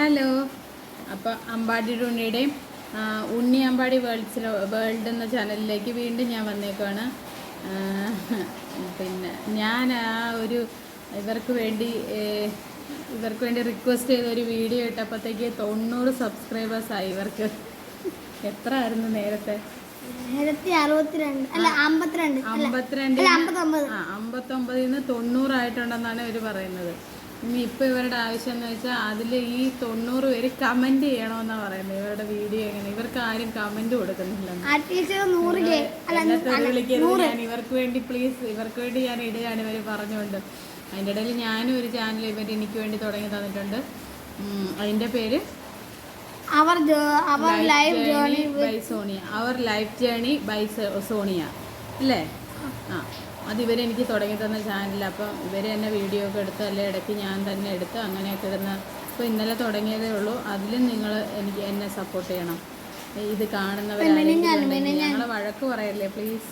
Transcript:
Hello. അപ്പോൾ അമ്പാടി ഉണ്ണിയുടെയും Unni Ambadi worlds world എന്ന ചാനലിലേക്ക് വീണ്ടും ഞാൻ വന്നേക്കുവാണ്. പിന്നെ ഞാൻ ആ ഒരു ഇവർക്ക് വേണ്ടി ഇവർക്ക് വേണ്ടി റിക്വസ്റ്റ് ചെയ്ത ഒരു വീഡിയോ ഇട്ടപ്പോഴത്തേക്ക് തൊണ്ണൂറ് സബ്സ്ക്രൈബേഴ്സായി ഇവർക്ക്. എത്ര ആയിരുന്നു നേരത്തെ? അമ്പത്തൊമ്പതിൽ നിന്ന് തൊണ്ണൂറായിട്ടുണ്ടെന്നാണ് ഇവർ പറയുന്നത്. ഇപ്പോൾ ഇവരുടെ ആവശ്യം എന്ന് വെച്ചാൽ അതിൽ ഈ തൊണ്ണൂറ് പേര് കമന്റ് ചെയ്യണമെന്നാണ് പറയുന്നത് ഇവരുടെ വീഡിയോ എങ്ങനെ? ഇവർക്ക് ആരും കമന്റ് കൊടുക്കുന്നില്ല. ഞാൻ ഇവർക്ക് വേണ്ടി പ്ലീസ് ഇവർക്ക് വേണ്ടി ഞാൻ ഇടുകയാണ് ഇവർ പറഞ്ഞുകൊണ്ട് അതിന്റെ ഇടയിൽ ഞാനും ഒരു ചാനൽ ഇവർ എനിക്ക് വേണ്ടി തുടങ്ങി തന്നിട്ടുണ്ട്. അതിന്റെ പേര് അവർ അവർ ലൈഫ് ജേർണി ബൈ സോണിയ അവർ ലൈഫ് ജേണി ബൈ സോണിയ അല്ലേ? ആ അത് ഇവരെനിക്ക് തുടങ്ങി തന്ന ചാനൽ അപ്പം ഇവർ തന്നെ വീഡിയോ ഒക്കെ എടുത്ത് അല്ലെ ഇടയ്ക്ക് ഞാൻ തന്നെ എടുത്ത് അങ്ങനെയൊക്കെ ഇടുന്ന അപ്പോൾ ഇന്നലെ തുടങ്ങിയതേ ഉള്ളൂ. അതിലും നിങ്ങൾ എനിക്ക് എന്നെ സപ്പോർട്ട് ചെയ്യണം. ഇത് കാണുന്നവരാണെങ്കിൽ ഞങ്ങളെ വഴക്ക് പറയല്ലേ പ്ലീസ്